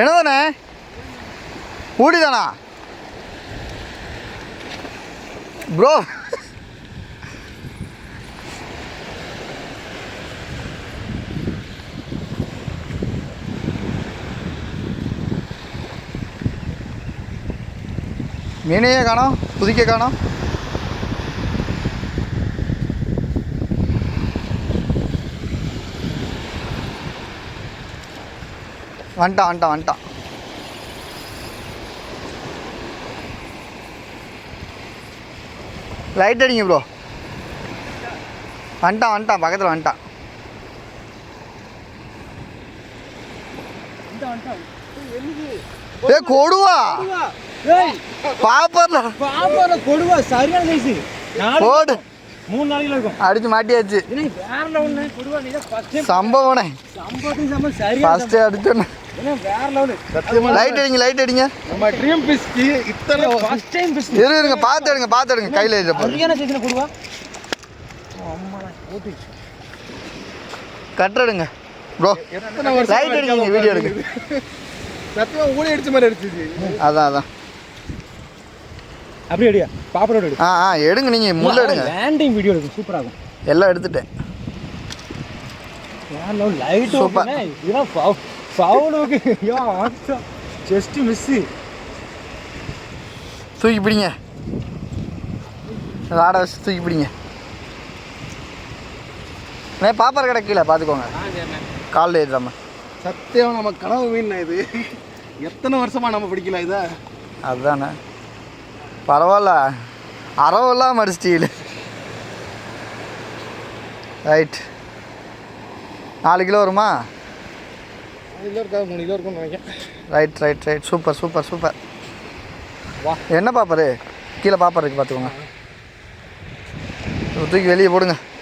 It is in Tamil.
என்னதானே? ஊடிதானா? ப்ரோ மீனையே காணோம் புதிக்க காணோம். வந்துட்டான் வந்துட்டான் வந்துட்டான் லைட் அடிங்க ப்ரோ வந்துட்டான் வந்துட்டான் பக்கத்தில் வந்துட்டான் ஏ கொடுவா பாப்பர்ல பாப்பான கொடுவா சரியான சைஸ் போடு மூணு நாளைக்கு இருக்கும் அடிச்சு மாட்டியாச்சு ஏன்னா வேற லெவல் கொடுவா நீ தான் ஃபர்ஸ்ட் டைம் சம்பவனே சம்பவத்துக்கு சம்பவம் சரியா ஃபஸ்ட்டு அடிச்சோன்னு ஏன்னா வேற லெவல் லைட் அடிங்க லைட் அடிங்க. நம்ம ட்ரீம் பிஸ்கி இத்தனை ஃபர்ஸ்ட் டைம் பிஸ் இரு இருங்க பார்த்து எடுங்க பார்த்து எடுங்க கையில் இருப்போம் சரியான சைஸ்ல கொடுவா கட்டுறடுங்க. ப்ரோ லைட் அடிங்க வீடியோ எடுங்க. சத்தியமா ஊழி அடிச்ச மாதிரி அடிச்சிச்சு அதான் அதான். அப்படியே அடியா? பாப்பரோட எடு ஆ ஆ எடுங்க நீங்கள் முள்ள எடுங்க. லேண்டிங் வீடியோ இருக்கும் சூப்பரா இருக்கும். எல்லாம் எடுத்துட்டேன். வேற லெவல் லைட். ஓகே இதெல்லாம் ஃபவு ஃபவுல் ஓகே யா ஆச்சா. ஜஸ்ட் மிஸ் தூக்கி பிடிங்க. ராடை வச்சு தூக்கி பிடிங்க. நே பாப்பர் கடை கீழே பார்த்துக்கோங்க. காலில் ஏறாம சத்தியம் நம்ம கனவு மீன் இது. எத்தனை வருஷமா நம்ம பிடிக்கல இதை? அதுதானே பரவாயில்ல. அறவெல்லாம் மடிச்சிட்டீங்களே ரைட் நாலு கிலோ வருமா? கிலோ இருக்கா? மூணு கிலோ இருக்கும்னு நினைக்கிறேன். Right right right super super super வா. என்ன பாப்பரு கீழே பாப்பர் பார்த்துக்கோங்க. தூக்கி வெளியே போடுங்க.